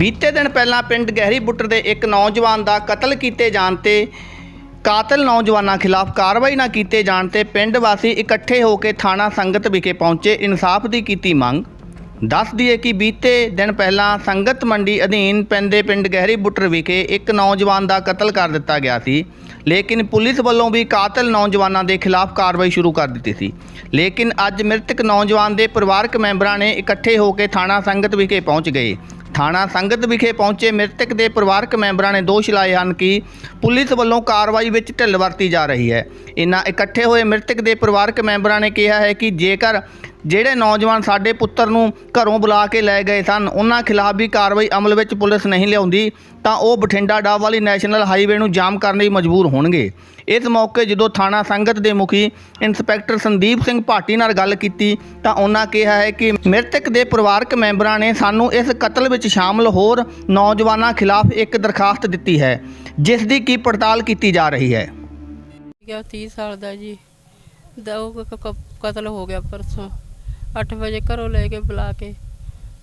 ਬੀਤੇ ਦਿਨ ਪਹਿਲਾਂ ਪਿੰਡ ਗਹਿਰੀ ਬੁੱਟਰ ਦੇ ਇੱਕ ਨੌਜਵਾਨ ਦਾ ਕਤਲ ਕੀਤੇ ਜਾਣ ਤੇ ਕਾਤਲ ਨੌਜਵਾਨਾਂ ਖਿਲਾਫ ਕਾਰਵਾਈ ਨਾ ਕੀਤੇ ਜਾਣ ਤੇ ਪਿੰਡ ਵਾਸੀ ਇਕੱਠੇ ਹੋ ਕੇ ਥਾਣਾ ਸੰਗਤ ਵਿਖੇ ਪਹੁੰਚੇ। ਇਨਸਾਫ ਦੀ ਕੀਤੀ ਮੰਗ। ਦੱਸ ਦਈਏ ਕਿ ਬੀਤੇ ਦਿਨ ਪਹਿਲਾਂ ਸੰਗਤ ਮੰਡੀ ਅਧੀਨ ਪੈਂਦੇ ਪਿੰਡ ਗਹਿਰੀ ਬੁੱਟਰ ਵਿਖੇ ਇੱਕ ਨੌਜਵਾਨ ਦਾ ਕਤਲ ਕਰ ਦਿੱਤਾ ਗਿਆ ਸੀ। ਲੇਕਿਨ ਪੁਲਿਸ ਵੱਲੋਂ ਵੀ ਕਾਤਲ ਨੌਜਵਾਨਾਂ ਦੇ ਖਿਲਾਫ ਕਾਰਵਾਈ ਸ਼ੁਰੂ ਕਰ ਦਿੱਤੀ ਸੀ। ਲੇਕਿਨ ਅੱਜ ਮ੍ਰਿਤਕ ਨੌਜਵਾਨ ਦੇ ਪਰਿਵਾਰਕ ਮੈਂਬਰਾਂ ਨੇ ਇਕੱਠੇ ਹੋ ਕੇ ਥਾਣਾ ਸੰਗਤ ਵਿਖੇ ਪਹੁੰਚ ਗਏ। ਥਾਣਾ ਸੰਗਤ ਵਿਖੇ ਪਹੁੰਚੇ ਮ੍ਰਿਤਕ ਦੇ ਪਰਿਵਾਰਕ ਮੈਂਬਰਾਂ ਨੇ ਦੋਸ਼ ਲਾਏ ਹਨ ਕਿ ਪੁਲਿਸ ਵੱਲੋਂ ਕਾਰਵਾਈ ਵਿੱਚ ਢਿੱਲ ਵਰਤੀ ਜਾ ਰਹੀ ਹੈ। ਇਨ੍ਹਾਂ ਇਕੱਠੇ ਹੋਏ ਮ੍ਰਿਤਕ ਦੇ ਪਰਿਵਾਰਕ ਮੈਂਬਰਾਂ ਨੇ ਕਿਹਾ ਹੈ ਕਿ ਜੇਕਰ ਜਿਹੜੇ ਨੌਜਵਾਨ ਸਾਡੇ ਪੁੱਤਰ ਨੂੰ ਘਰੋਂ ਬੁਲਾ ਕੇ ਲੈ ਗਏ ਸਨ, ਉਹਨਾਂ ਖਿਲਾਫ ਵੀ ਕਾਰਵਾਈ ਅਮਲ ਵਿੱਚ ਪੁਲਿਸ ਨਹੀਂ ਲਿਆਉਂਦੀ, ਤਾਂ ਉਹ ਬਠਿੰਡਾ ਡਾਬ ਵਾਲੀ ਨੈਸ਼ਨਲ ਹਾਈਵੇ ਨੂੰ ਜਾਮ ਕਰਨ ਲਈ ਮਜਬੂਰ ਹੋਣਗੇ। ਇਸ ਮੌਕੇ ਜਦੋਂ ਥਾਣਾ ਸੰਗਤ ਦੇ ਮੁਖੀ ਇੰਸਪੈਕਟਰ ਸੰਦੀਪ ਸਿੰਘ ਭਾਟੀ ਨਾਲ ਗੱਲ ਕੀਤੀ, ਤਾਂ ਉਹਨਾਂ ਕਿਹਾ ਹੈ ਕਿ ਮ੍ਰਿਤਕ ਦੇ ਪਰਿਵਾਰਕ ਮੈਂਬਰਾਂ ਨੇ ਸਾਨੂੰ ਇਸ ਕਤਲ ਵਿੱਚ ਸ਼ਾਮਲ ਹੋਰ ਨੌਜਵਾਨਾਂ ਖਿਲਾਫ ਇੱਕ ਦਰਖਾਸਤ ਦਿੱਤੀ ਹੈ, ਜਿਸ ਦੀ ਕੀ ਪੜਤਾਲ ਕੀਤੀ ਜਾ ਰਹੀ ਹੈ। ਗਿਆ 30 ਸਾਲ ਦਾ ਜੀ। ਦਾ ਉਹ ਕਤਲ ਹੋ ਗਿਆ ਪਰਸੋਂ। 8 ਵਜੇ ਘਰੋਂ ਲੈ ਕੇ ਬੁਲਾ ਕੇ।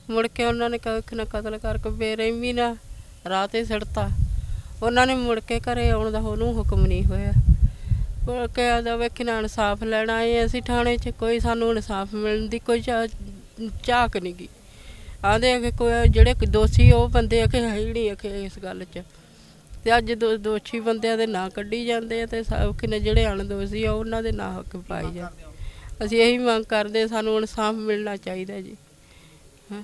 ਮੁੜ ਕੇ ਉਹਨਾਂ ਨੇ ਕੱਖ ਨਾ ਕਤਲ ਕਰਕੇ ਬੇਰਹਿਮੀ ਨਾਲ ਰਾਹ ਤੇ ਸੜਤਾ। ਉਹਨਾਂ ਨੇ ਮੁੜ ਕੇ ਘਰੇ ਆਉਣ ਦਾ ਉਹਨੂੰ ਹੁਕਮ ਨਹੀਂ ਹੋਇਆ। ਮੁੜ ਕੇ ਆਦਾ ਵੇਖੀ, ਨਾ ਇਨਸਾਫ ਲੈਣ ਆਏ ਅਸੀਂ ਥਾਣੇ 'ਚ, ਕੋਈ ਸਾਨੂੰ ਇਨਸਾਫ ਮਿਲਣ ਦੀ ਕੋਈ ਚਾ- ਝਾਕ ਨਹੀਂ ਗੀ। ਆਂਦੇ ਆ ਕਿ ਕੋਈ ਜਿਹੜੇ ਦੋਸ਼ੀ ਉਹ ਬੰਦੇ ਆ ਕਿ ਹੈ ਹੀ ਨਹੀਂ ਆ ਕਿ ਇਸ ਗੱਲ 'ਚ। ਤੇ ਅੱਜ ਦੋ, ਦੋਸ਼ੀ ਬੰਦਿਆਂ ਦੇ ਨਾਂ ਕੱਢੀ ਜਾਂਦੇ ਆ ਤੇ ਕਿਨੇ ਜਿਹੜੇ ਅਣਦੋਸ਼ੀ ਆ, ਉਹਨਾਂ ਦੇ ਨਾਂ ਹੱਕ ਪਾਈ ਜਾਂਦੇ ਅਸੀਂ ਇਹੀ ਮੰਗ ਕਰਦੇ ਸਾਨੂੰ ਇਨਸਾਫ ਮਿਲਣਾ ਚਾਹੀਦਾ ਜੀ। ਹਾਂ।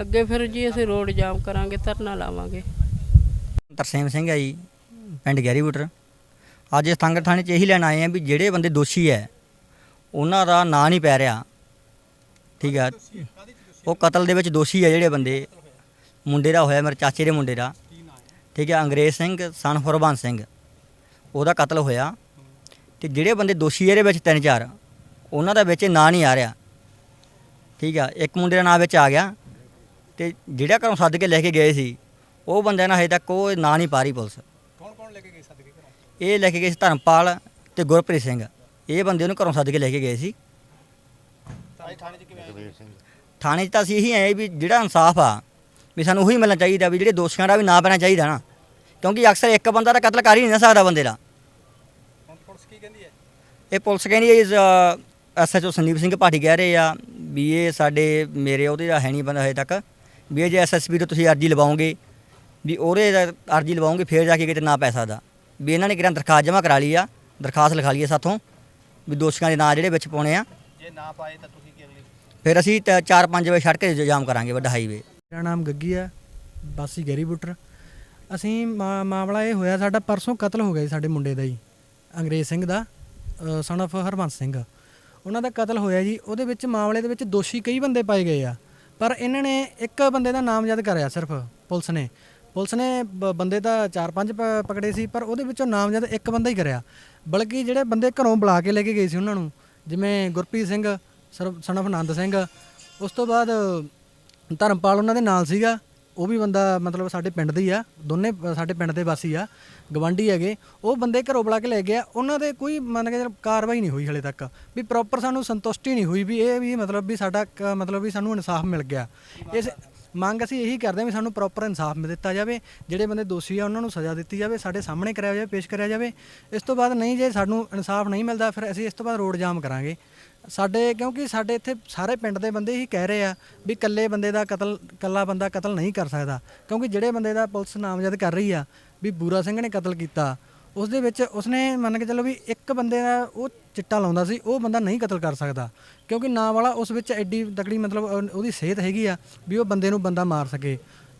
ਅੱਗੇ। ਫਿਰ ਜੀ ਅਸੀਂ ਰੋਡ ਜਾਮ ਕਰਾਂਗੇ ਧਰਨਾ ਲਾਵਾਂਗੇ। ਤਰਸੇਮ ਸਿੰਘ ਹੈ ਜੀ ਪਿੰਡ ਗੈਰੀ ਬੁੱਟਰ। ਅੱਜ ਇਸ ਸੰਗਠਨ ਥਾਣੇ 'ਚ ਇਹੀ ਲੈਣ ਆਏ ਆ ਵੀ ਜਿਹੜੇ ਬੰਦੇ ਦੋਸ਼ੀ ਹੈ ਉਹਨਾਂ ਦਾ ਨਾਂ ਨਹੀਂ ਪੈ ਰਿਹਾ। ਠੀਕ ਹੈ ਉਹ ਕਤਲ ਦੇ ਵਿੱਚ ਦੋਸ਼ੀ ਹੈ ਜਿਹੜੇ ਬੰਦੇ। ਮੁੰਡੇ ਦਾ ਹੋਇਆ ਮੇਰੇ ਚਾਚੇ ਦੇ ਮੁੰਡੇ ਦਾ ਠੀਕ ਹੈ ਅੰਗਰੇਜ਼ ਸਿੰਘ ਸਨ ਫੁਰਬਾਨ ਸਿੰਘ। ਉਹਦਾ ਕਤਲ ਹੋਇਆ। ਤੇ ਜਿਹੜੇ ਬੰਦੇ ਦੋਸ਼ੀ ਇਹਦੇ ਵਿੱਚ ਤਿੰਨ ਚਾਰ ਉਹਨਾਂ ਦਾ ਵਿੱਚ ਨਾਂ ਨਹੀਂ ਆ ਰਿਹਾ। ਠੀਕ ਆ ਇੱਕ ਮੁੰਡੇ ਦਾ ਨਾਂ ਵਿੱਚ ਆ ਗਿਆ ਤੇ ਜਿਹੜਾ ਘਰੋਂ ਸੱਦ ਕੇ ਲੈ ਕੇ ਗਏ ਸੀ ਉਹ ਬੰਦਿਆਂ ਨਾਲ ਹਜੇ ਤੱਕ ਉਹ ਨਾਂ ਨਹੀਂ ਪਾ ਰਹੀ ਪੁਲਿਸ। ਕੌਣ ਕੌਣ ਲੈ ਕੇ ਗਏ ਸੱਦ ਕੇ ਘਰੋਂ? ਇਹ ਲੈ ਕੇ ਗਏ ਸੀ ਧਰਮਪਾਲ ਤੇ ਗੁਰਪ੍ਰੀਤ ਸਿੰਘ। ਇਹ ਬੰਦੇ ਉਹਨੂੰ ਘਰੋਂ ਸੱਦ ਕੇ ਲੈ ਕੇ ਗਏ ਸੀ। ਥਾਣੇ 'ਚ ਤਾਂ ਅਸੀਂ ਇਹੀ ਆਏ ਵੀ ਜਿਹੜਾ ਇਨਸਾਫ ਆ ਵੀ ਸਾਨੂੰ ਉਹੀ ਮਿਲਣਾ ਚਾਹੀਦਾ ਵੀ ਜਿਹੜੇ ਦੋਸ਼ੀਆਂ ਦਾ ਵੀ ਨਾਂ ਪੈਣਾ ਚਾਹੀਦਾ ਨਾ। ਕਿਉਂਕਿ ਅਕਸਰ ਇੱਕ ਬੰਦਾ ਤਾਂ ਕਤਲ ਕਰ ਹੀ ਨਹੀਂ ਸਕਦਾ ਬੰਦੇ ਦਾ। ਪੁਲਿਸ ਕੀ ਕਹਿੰਦੀ ਹੈ? ਇਹ ਪੁਲਿਸ ਕਹਿੰਦੀ ਹੈ ਐਸਐਚਓ ਸੰਦੀਪ ਸਿੰਘ ਭਾਟੀ ਕਹਿ ਰਹੇ ਆ ਵੀ ਇਹ ਸਾਡੇ ਮੇਰੇ ਉਹਦੇ ਦਾ ਹੈ ਨਹੀਂ ਬੰਦਾ ਹਜੇ ਤੱਕ। ਵੀ ਇਹ ਜੇ ਐਸਐਸਪੀ ਤੋਂ ਤੁਸੀਂ ਅਰਜੀ ਲਵਾਓਗੇ ਵੀ ਉਹਦੇ ਦਾ ਅਰਜੀ ਲਵਾਓਗੇ ਫੇਰ ਜਾ ਕੇ ਕਿਤੇ ਨਾ ਪੈ ਸਕਦਾ। ਵੀ ਇਹਨਾਂ ਨੇ ਕਿਹੜਾ ਦਰਖਾਸਤ ਜਮ੍ਹਾਂ ਕਰਾ ਲਈ ਆ ਦਰਖਾਸਤ ਲਿਖਾ ਲਈ ਹੈ ਸਾਥੋਂ ਵੀ ਦੋਸ਼ੀਆਂ ਦੇ ਨਾਂ ਜਿਹੜੇ ਵਿੱਚ ਪਾਉਣੇ ਆ। ਜੇ ਨਾ ਪਾਏ ਤਾਂ ਤੁਸੀਂ ਕੀ ਅਗਲੀ ਫਿਰ ਅਸੀਂ 4-5 ਵਜੇ ਸੜਕ ਤੇ ਜਾਮ ਕਰਾਂਗੇ ਵੱਡਾ ਹਾਈਵੇ। ਮੇਰਾ ਨਾਮ ਗੱਗੀ ਆ ਬਾਸੀ ਗੈਰੀ ਬੁੱਟਰ। ਅਸੀਂ ਮਾ- ਮਾਮਲਾ ਇਹ ਹੋਇਆ ਸਾਡਾ ਪਰਸੋਂ ਕਤਲ ਹੋ ਗਿਆ ਜੀ ਸਾਡੇ ਮੁੰਡੇ ਦਾ ਜੀ। ਅੰਗਰੇਜ਼ ਸਿੰਘ ਦਾ ਸਨ of ਹਰਬੰਸ ਸਿੰਘ। ਉਹਨਾਂ ਦਾ ਕਤਲ ਹੋਇਆ ਜੀ, ਉਹਦੇ ਵਿੱਚ ਮਾਮਲੇ ਦੇ ਵਿੱਚ ਦੋਸ਼ੀ ਕਈ ਬੰਦੇ ਪਾਏ ਗਏ ਆ। ਪਰ ਇਹਨਾਂ ਨੇ ਇੱਕ ਬੰਦੇ ਦਾ ਨਾਮਜ਼ਦ ਕਰਿਆ ਸਿਰਫ, ਪੁਲਿਸ ਨੇ। ਪੁਲਿਸ ਨੇ ਬ- ਬੰਦੇ ਤਾਂ 4-5 ਪਕੜੇ ਸੀ, ਪਰ ਉਹਦੇ ਵਿੱਚੋਂ ਨਾਮਜ਼ਦ ਇੱਕ ਬੰਦਾ ਹੀ ਕਰਿਆ। ਬਲਕਿ ਜਿਹੜੇ ਬੰਦੇ ਘਰੋਂ ਬੁਲਾ ਕੇ ਲੈ ਕੇ ਗਏ ਸੀ ਉਹਨਾਂ ਨੂੰ, ਜਿਵੇਂ ਗੁਰਪ੍ਰੀਤ ਸਿੰਘ ਸਨ of ਆਨੰਦ ਸਿੰਘ, ਉਸ ਤੋਂ ਬਾਅਦ ਧਰਮਪਾਲ ਉਹਨਾਂ ਦੇ ਨਾਲ ਸੀਗਾ। ਉਹ ਵੀ ਬੰਦਾ ਮਤਲਬ ਸਾਡੇ ਪਿੰਡ ਦਾ ਹੀ ਆ, ਦੋਨੇ ਸਾਡੇ ਪਿੰਡ ਦੇ ਵਾਸੀ ਆ ਗਵੰਡੀ ਹੈਗੇ। ਉਹ ਬੰਦੇ ਘਰੋਂ ਬੁਲਾ ਕੇ ਲੈ ਗਿਆ। ਉਹਨਾਂ ਦੇ ਕੋਈ ਮੰਨ ਕੇ ਚੱਲ ਕਾਰਵਾਈ ਨਹੀਂ ਹੋਈ ਹਲੇ ਤੱਕ। ਵੀ ਪ੍ਰੋਪਰ ਸਾਨੂੰ ਸੰਤੁਸ਼ਟੀ ਨਹੀਂ ਹੋਈ ਵੀ ਇਹ ਵੀ ਮਤਲਬ ਵੀ ਸਾਡਾ ਕ- ਮਤਲਬ ਵੀ ਸਾਨੂੰ ਇਨਸਾਫ ਮਿਲ ਗਿਆ। ਇਸ ਮੰਗ ਅਸੀਂ ਇਹੀ ਕਰਦੇ ਹਾਂ ਵੀ ਸਾਨੂੰ ਪ੍ਰੋਪਰ ਇਨਸਾਫ ਮਿਲ ਦਿੱਤਾ ਜਾਵੇ। ਜਿਹੜੇ ਬੰਦੇ ਦੋਸ਼ੀ ਆ, ਉਹਨਾਂ ਨੂੰ ਸਜ਼ਾ ਦਿੱਤੀ ਜਾਵੇ, ਸਾਡੇ ਸਾਹਮਣੇ ਕਰਾਇਆ ਜਾਵੇ, ਪੇਸ਼ ਕਰਿਆ ਜਾਵੇ। ਇਸ ਤੋਂ ਬਾਅਦ ਨਹੀਂ ਜੇ ਸਾਨੂੰ ਇਨਸਾਫ ਨਹੀਂ ਮਿਲਦਾ, ਫਿਰ ਅਸੀਂ ਇਸ ਤੋਂ ਬਾਅਦ ਰੋਡ ਜਾਮ ਕਰਾਂਗੇ। ਸਾਡੇ, ਕਿਉਂਕਿ ਸਾਡੇ ਇੱਥੇ ਸਾਰੇ ਪਿੰਡ ਦੇ ਬੰਦੇ ਹੀ ਕਹਿ ਰਹੇ ਆ ਵੀ ਇਕੱਲੇ ਬੰਦੇ ਦਾ ਕਤਲ, ਇਕੱਲਾ ਬੰਦਾ ਕਤਲ ਨਹੀਂ ਕਰ ਸਕਦਾ। ਕਿਉਂਕਿ ਜਿਹੜੇ ਬੰਦੇ ਦਾ ਪੁਲਿਸ ਨਾਮਜ਼ਦ ਕਰ ਰਹੀ ਆ ਵੀ ਬੂਰਾ ਸਿੰਘ ਨੇ ਕਤਲ ਕੀਤਾ ਉਸ ਦੇ ਵਿੱਚ ਉਸਨੇ ਮੰਨ ਕੇ ਚੱਲੋ ਵੀ ਇੱਕ ਬੰਦੇ ਦਾ ਉਹ ਚਿੱਟਾ ਲਾਉਂਦਾ ਸੀ, ਉਹ ਬੰਦਾ ਨਹੀਂ ਕਤਲ ਕਰ ਸਕਦਾ। ਕਿਉਂਕਿ ਨਾਂ ਵਾਲਾ ਉਸ ਵਿੱਚ ਐਡੀ ਤਕੜੀ ਮਤਲਬ ਉਹਦੀ ਸਿਹਤ ਹੈਗੀ ਆ ਵੀ ਉਹ ਬੰਦੇ ਨੂੰ ਬੰਦਾ ਮਾਰ ਸਕੇ।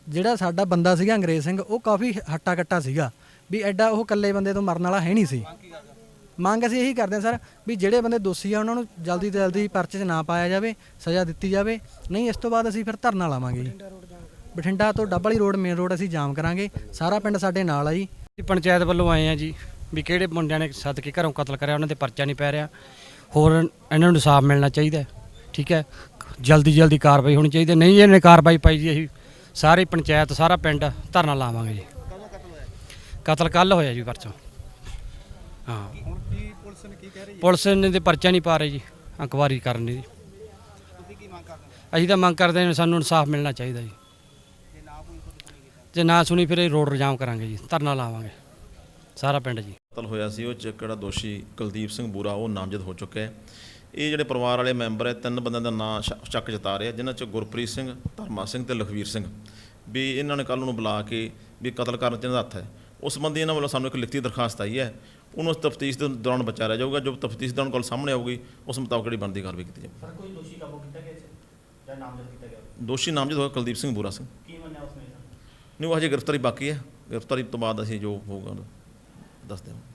ਜਿਹੜਾ ਸਾਡਾ ਬੰਦਾ ਸੀਗਾ ਅੰਗਰੇਜ਼ ਸਿੰਘ, ਉਹ ਕਾਫੀ ਹੱਟਾ ਕੱਟਾ ਸੀਗਾ ਵੀ ਐਡਾ ਉਹ ਇਕੱਲੇ ਬੰਦੇ ਤੋਂ ਮਰਨ ਵਾਲਾ ਹੈ ਨਹੀਂ ਸੀ। ਮੰਗ ਅਸੀਂ ਇਹੀ ਕਰਦੇ ਹਾਂ ਸਰ ਵੀ ਜਿਹੜੇ ਬੰਦੇ ਦੋਸ਼ੀ ਆ, ਉਹਨਾਂ ਨੂੰ ਜਲਦੀ ਤੋਂ ਜਲਦੀ ਪਰਚੇ 'ਚ ਨਾ ਪਾਇਆ ਜਾਵੇ, ਸਜ਼ਾ ਦਿੱਤੀ ਜਾਵੇ। ਨਹੀਂ, ਇਸ ਤੋਂ ਬਾਅਦ ਅਸੀਂ ਫਿਰ ਧਰਨਾ ਲਾਵਾਂਗੇ ਜੀ। ਬਠਿੰਡਾ ਤੋਂ ਡੱਬਲੀ ਰੋਡ, ਮੇਨ ਰੋਡ ਅਸੀਂ ਜਾਮ ਕਰਾਂਗੇ। ਸਾਰਾ ਪਿੰਡ ਸਾਡੇ ਨਾਲ ਆ ਜੀ। ਪੰਚਾਇਤ ਵੱਲੋਂ ਆਏ ਆ ਜੀ ਵੀ ਕਿਹੜੇ ਮੁੰਡਿਆਂ ਨੇ ਸੱਦ ਕੇ ਘਰੋਂ ਕਤਲ ਕਰਿਆ, ਉਹਨਾਂ ਤੇ ਪਰਚਾ ਨਹੀਂ ਪੈ ਰਿਹਾ। ਹੋਰ ਇਹਨਾਂ ਨੂੰ ਇਨਸਾਫ ਮਿਲਣਾ ਚਾਹੀਦਾ ਠੀਕ ਹੈ? ਜਲਦੀ ਜਲਦੀ ਕਾਰਵਾਈ ਹੋਣੀ ਚਾਹੀਦੀ ਨਹੀਂ, ਇਹਨੇ ਕਾਰਵਾਈ ਪਾਈ ਜੀ, ਅਸੀਂ ਸਾਰੀ ਪੰਚਾਇਤ, ਸਾਰਾ ਪਿੰਡ ਧਰਨਾ ਲਾਵਾਂਗੇ ਜੀ। ਕਤਲ ਕੱਲ ਹੋਇਆ ਜੀ, ਪਰਚੋਂ। ਹਾਂ। ਪੁਲਿਸ ਨੇ ਕੀ ਕਹਿ ਰਹੀ ਪੁਲਿਸ ਨੇ ਤੇ ਪਰਚਾ ਨਹੀਂ ਪਾ ਰਹੀ ਜੀ ਅਕਵਾਰੀ ਕਰਨ ਦੀ। ਤੁਸੀਂ ਕੀ ਮੰਗ ਕਰਦੇ ਅਸੀਂ ਤਾਂ ਮੰਗ ਕਰਦੇ ਹਾਂ ਸਾਨੂੰ ਇਨਸਾਫ ਮਿਲਣਾ ਚਾਹੀਦਾ ਜੀ। ਜੇ ਨਾ ਸੁਣੀ ਫਿਰ ਇਹ ਰੋਡ ਰਜਾਮ ਕਰਾਂਗੇ ਜੀ ਧਰਨਾ ਲਾਵਾਂਗੇ। ਸਾਰਾ ਪਿੰਡ ਜੀ। ਕਤਲ ਹੋਇਆ ਸੀ ਉਹ 'ਚ ਕਿਹੜਾ ਦੋਸ਼ੀ ਕੁਲਦੀਪ ਸਿੰਘ ਬੂਰਾ ਉਹ ਨਾਮਜ਼ਦ ਹੋ ਚੁੱਕਾ ਹੈ। ਇਹ ਜਿਹੜੇ ਪਰਿਵਾਰ ਵਾਲੇ ਮੈਂਬਰ ਹੈ ਤਿੰਨ ਬੰਦਿਆਂ ਦਾ ਨਾਂ ਸ਼ੱਕ ਜਤਾ ਰਹੇ ਆ ਜਿਨ੍ਹਾਂ 'ਚ ਗੁਰਪ੍ਰੀਤ ਸਿੰਘ ਧਰਮਾ ਸਿੰਘ ਤੇ ਲਖਵੀਰ ਸਿੰਘ। ਵੀ ਇਹਨਾਂ ਨੇ ਕੱਲ ਨੂੰ ਬੁਲਾ ਕੇ ਵੀ ਕਤਲ ਕਰਨ 'ਚ ਇਹਨਾਂ ਦਾ ਹੱਥ ਹੈ। ਉਸ ਸੰਬੰਧੀ ਇਹਨਾਂ ਵੱਲੋਂ ਸਾਨੂੰ ਇੱਕ ਲਿਖਤੀ ਦਰਖਾਸਤ ਆਈ ਹੈ ਉਹਨੂੰ ਤਫਤੀਸ਼ ਦੇ ਦੌਰਾਨ ਬੱਚਾ ਰਹਿ ਜਾਊਗਾ ਜੋ ਤਫਤੀਸ਼ ਦੌਰਾਨ ਕੋਲ ਸਾਹਮਣੇ ਆਊਗੀ ਉਸ ਮੁਤਾਬਕ ਜਿਹੜੀ ਬਣਦੀ ਕਾਰਵਾਈ ਕੀਤੀ ਜਾਵੇਗੀ ਸਰ ਕੋਈ ਦੋਸ਼ੀ ਕਾਬੂ ਕੀਤਾ ਗਿਆ ਜਾਂ ਨਾਮਜ਼ਦ ਕੀਤਾ ਗਿਆ? ਦੋਸ਼ੀ ਨਾਮਜ਼ਦ ਹੋਇਆ ਕੁਲਦੀਪ ਸਿੰਘ ਬੂਰਾ ਸਿੰਘ। ਕੀ ਮੰਨਿਆ ਉਸਨੇ? ਨਹੀਂ ਉਹ ਹਜੇ ਗ੍ਰਿਫਤਾਰੀ ਬਾਕੀ ਹੈ। ਗ੍ਰਿਫਤਾਰੀ ਤੋਂ ਬਾਅਦ ਅਸੀਂ ਜੋ ਹੋਊਗਾ ਦੱਸ ਦੇਵਾਂਗੇ।